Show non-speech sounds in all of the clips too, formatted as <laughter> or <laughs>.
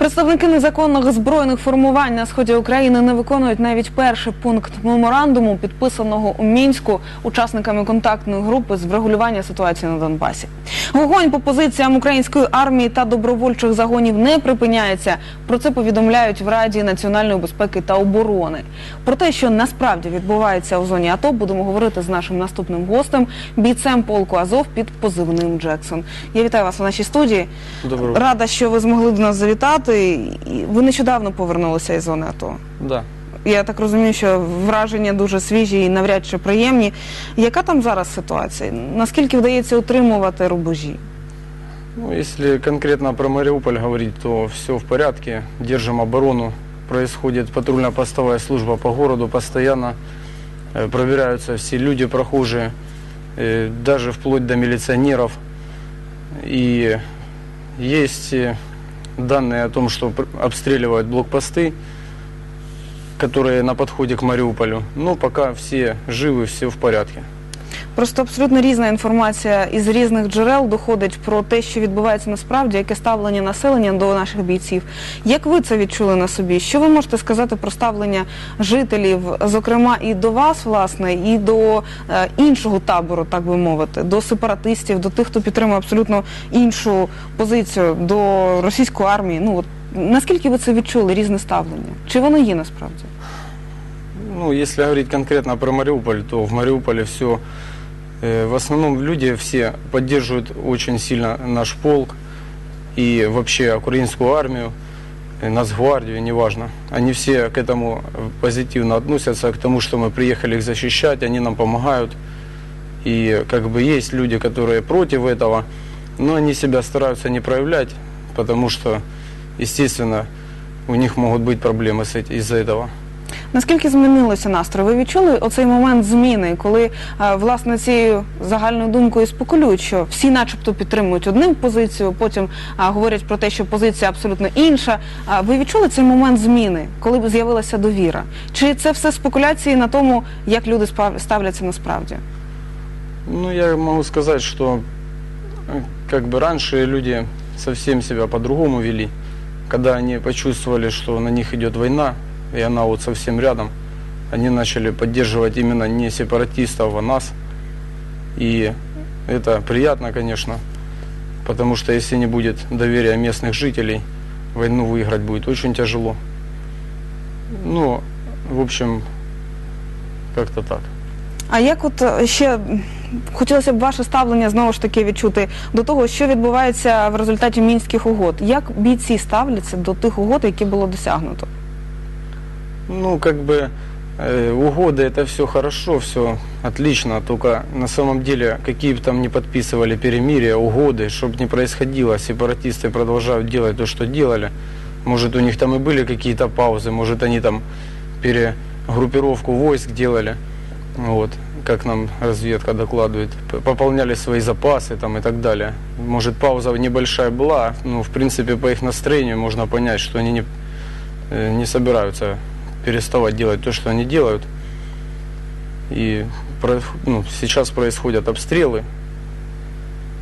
Представники незаконних збройних формувань на сході України не виконують навіть перший пункт меморандуму, підписаного у мінську учасниками контактної групи з врегулювання ситуації на Донбасі. Вогонь по позиціям української армії та добровольчих загонів не припиняється. Про це повідомляють в Раді національної безпеки та оборони. Про те, що насправді відбувається у зоні АТО, будемо говорити з нашим наступним гостем, бійцем полку Азов під позивним Джексон. Я вітаю вас у нашій студії. Доброго. Рада, що ви змогли до нас завітати І Ви нещодавно повернулися із зони АТО. Да. Я так розумію, що враження дуже свіжі і навряд чи приємні. Яка там зараз ситуація? Наскільки вдається утримувати рубежі? Ну, если конкретно про Мариуполь говорить, то все в порядке. Держим оборону. Происходит патрульно-постовая служба по городу постоянно. Э, Проверяются все люди прохожие, э, даже вплоть до милиционеров. И есть э, данные о том, что пр- обстреливают блокпосты, которые на подходе к Мариуполю. Но пока все живы, все в порядке. Просто абсолютно різна інформація із різних джерел доходить про те, що відбувається насправді, яке ставлення населення до наших бійців. Як ви це відчули на собі? Що ви можете сказати про ставлення жителів, зокрема і до вас, власне, і до е, іншого табору, так би мовити, до сепаратистів, до тих, хто підтримує абсолютно іншу позицію, до російської армії? Ну от наскільки ви це відчули? Різне ставлення? Чи воно є насправді? Ну, если говорить конкретно про Мариуполь, то в Мариуполе все, в основном люди все поддерживают очень сильно наш полк и вообще украинскую армию, э, Нацгвардию, неважно. Они все к этому э, позитивно относятся, к тому, что мы приехали их защищать, они нам помогают. И как бы есть люди, которые против этого, но они себя стараются не проявлять, потому что, естественно, у них могут быть проблемы из-за этого. Наскільки змінилося настрій? Ви відчули оцей момент зміни, коли е, власне цією загальною думкою спекулюють, що всі, начебто, підтримують одним позицію, потім говорять про те, що позиція абсолютно інша. Ви відчули цей момент зміни, коли з'явилася довіра? Чи це все спекуляції на тому, як люди ставляться насправді? Ну, я могу сказать, что э, как бы раньше люди совсем себя по-другому вели. Когда они почувствовали, что на них идет война, и она вот совсем рядом, они начали поддерживать именно не сепаратистов, а нас. И это приятно, конечно, потому что если не будет доверия местных жителей, войну выиграть будет очень тяжело. Ну, в общем, как-то так. А як от е, ще м, хотілося б ваше ставлення знову ж таки відчути до того, що відбувається в результаті мінських угод? Як бійці ставляться до тих угод, які було досягнуто? Ну, как бы э, угоды это все хорошо, все отлично, только на самом деле, какие бы там ни подписывали перемирия, угоды, чтобы не происходило, сепаратисты продолжают делать то, что делали. Может, у них там и были какие-то паузы, может, они там перегруппировку войск делали, вот, как нам разведка докладывает, пополняли свои запасы там и так далее. Может, пауза небольшая была, но, в принципе, по их настроению можно понять, что они не, э, не собираются переставать делать то, что они делают. И про- ну, сейчас происходят обстрелы.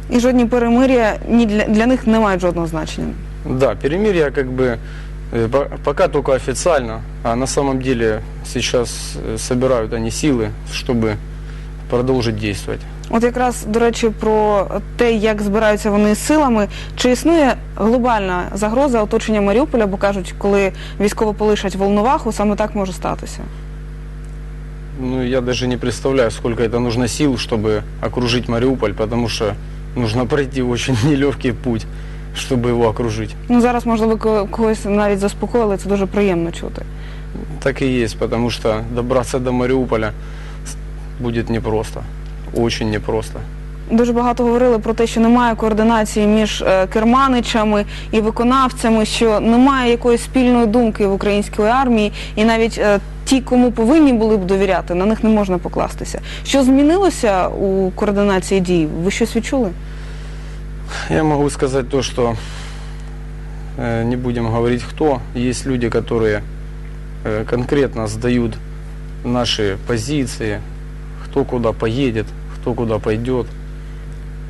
І жодні перемир'я ні для, для них не мають жодного значення. Да, перемирие как бы э, по- пока только официально, а на самом деле сейчас э, собирают они силы, чтобы продолжить действовать. От якраз до речі, про те, як збираються вони з силами, чи існує глобальна загроза оточення Маріуполя, бо кажуть, коли військово полишать Волноваху, саме так може статися. Ну, я даже не представляю, сколько это нужно сил, чтобы окружить Мариуполь, потому что нужно пройти очень <laughs> нелегкий путь, чтобы его окружить. Ну зараз, можливо, ко- когось навіть заспокоїли, це дуже приємно чути. Так и есть, потому что добраться до Мариуполя с- будет непросто. Очень непросто. Дуже багато говорили про те, що немає координації між е, керманичами і виконавцями, що немає якоїсь спільної думки в українській армії, і навіть е, ті, кому повинні були б довіряти, на них не можна покластися. Що змінилося у координації дій? Ви щось відчули? Я могу сказать то, что э, не будем говорить кто. Есть люди, которые э, конкретно сдают наши позиции, Кто куда поедет, кто куда пойдет.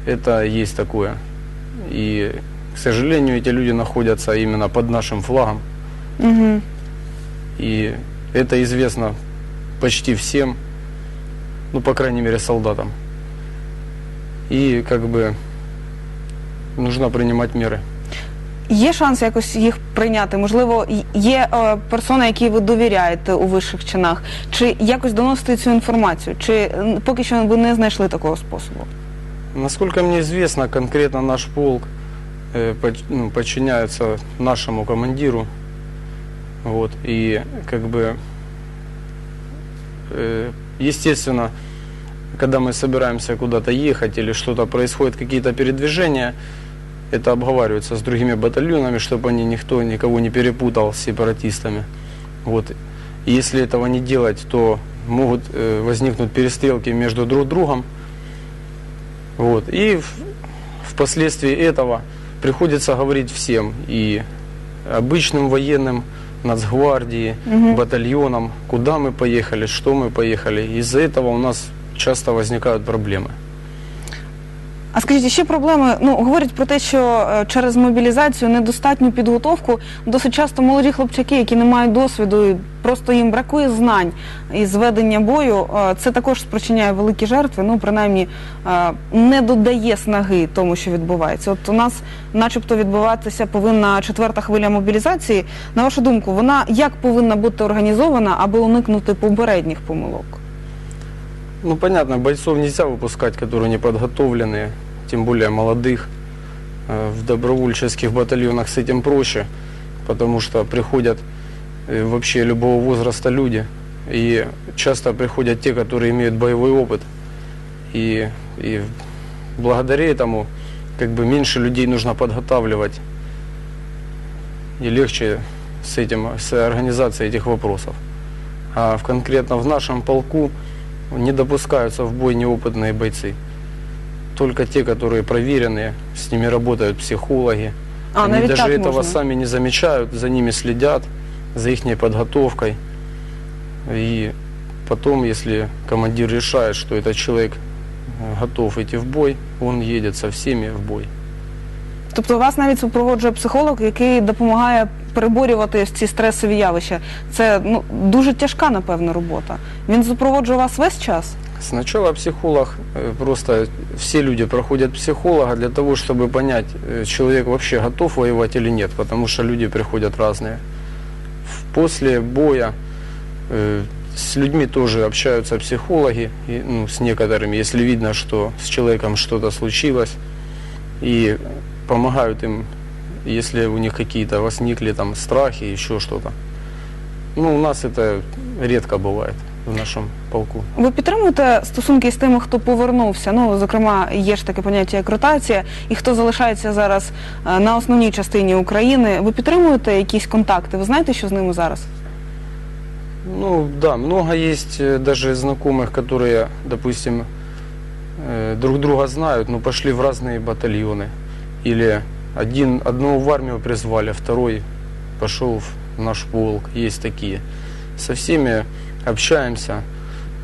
Это есть такое. И, к сожалению, эти люди находятся именно под нашим флагом. Угу. И это известно почти всем, ну, по крайней мере, солдатам. И как бы нужно принимать меры. Є шанс якось їх прийняти? Можливо, й- є е, персона, якій ви довіряєте у вищих чинах, чи якось доносити цю інформацію, чи м, поки що ви не знайшли такого способу? Насколько мне известно, конкретно наш полк э, под- ну, подчиняется нашему командиру. Вот, и как бы, э, естественно, когда мы собираемся куда-то ехать или что-то происходит, какие-то передвижения, это обговаривается с другими батальонами, чтобы они никто никого не перепутал с сепаратистами. Вот. И если этого не делать, то могут э, возникнуть перестрелки между друг другом. Вот. И в- впоследствии этого приходится говорить всем, и обычным военным, нацгвардии, Мгм. батальонам, куда мы поехали, что мы поехали. Из-за этого у нас часто возникают проблемы. А скажіть, ще проблеми? Ну говорять про те, що е, через мобілізацію недостатню підготовку досить часто молоді хлопчаки, які не мають досвіду, і просто їм бракує знань із ведення бою. е, Це також спричиняє великі жертви. Ну принаймні е, не додає снаги тому, що відбувається. От у нас, начебто, відбуватися повинна четверта хвиля мобілізації. На вашу думку, вона як повинна бути організована, аби уникнути попередніх помилок? Ну, понятно, бойцов нельзя выпускать, которые не подготовленные, Тем более молодых. Э, В добровольческих батальонах с этим проще, потому что приходят э, вообще любого возраста люди. И часто приходят те, которые имеют боевой опыт. И, и благодаря этому как бы меньше людей нужно подготавливать. И легче с этим, с организацией этих вопросов. А в, конкретно в нашем полку не допускаются в бой неопытные бойцы. Только те, которые проверенные, с ними работают психологи. А Они навіть даже так этого можна. сами не замечают, за ними следят, за их подготовкой. И потом, если командир решает, что этот человек э, готов идти в бой, он едет со всеми в бой. Тобто вас навіть супроводжує психолог, який допомагає переборювати ці стресові явища. Це ну дуже тяжка, напевно, робота. Він супроводжує вас весь час. Сначала психолог, э, просто все люди проходят психолога для того, чтобы понять, э, человек вообще готов воевать или нет, потому что люди приходят разные. После боя э, с людьми тоже общаются психологи, ну, с некоторыми, если видно, что с человеком что-то случилось, и помогают им, если у них какие-то возникли там страхи, еще что-то. Ну, у нас это редко бывает в нашем полку. Ви підтримуєте стосунки з тими, хто повернувся? Ну, зокрема, є ж таке поняття як ротація, і хто залишається зараз е, на основній частині України. Ви підтримуєте якісь контакти? Ви знаєте, що з ними зараз? Ну да, много есть э, даже знакомых, которые, допустим, э, друг друга знают, но пошли в разные батальоны. Или один, одного в армию призвали, второй пошел в наш полк. Есть такие. Со всеми общаемся.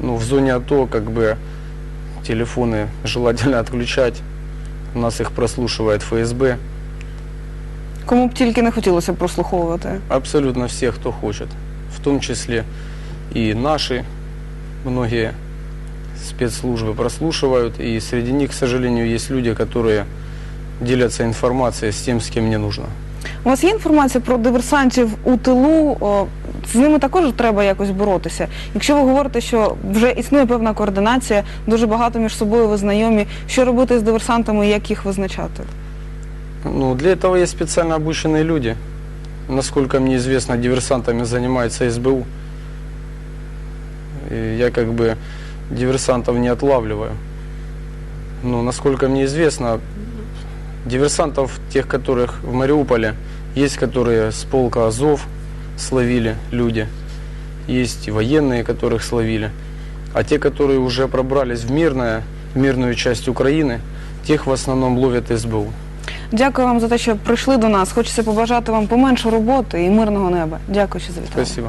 Ну, в зоне АТО как бы телефоны желательно отключать. У нас их прослушивает ФСБ. Кому б тільки не хотілося прослуховувати? Абсолютно всех, кто хочет. В том числе и наши многие спецслужбы прослушивают. И среди них, к сожалению, есть люди, которые делятся информацией с тем, с кем не нужно. У вас є інформація про диверсантів у тилу? О, З ними також треба якось боротися. Якщо ви говорите, що вже існує певна координація, дуже багато між собою ви знайомі, що робити з диверсантами і як їх визначати? Ну, для этого есть специально обученные люди. Насколько мне известно, диверсантами занимается СБУ. И я как бы диверсантов не отлавливаю. Но насколько мне известно, диверсантов, тех, которых в Мариуполе, есть, которые с полка Азов словили люди. Есть и военные, которых словили. А те, которые уже пробрались в мирное, в мирную часть Украины, тех в основном ловят СБУ. Дякую вам за те, що прийшли до нас. Хочеться побажати вам поменше роботи і мирного неба. Дякую, що завітали. Спасибо.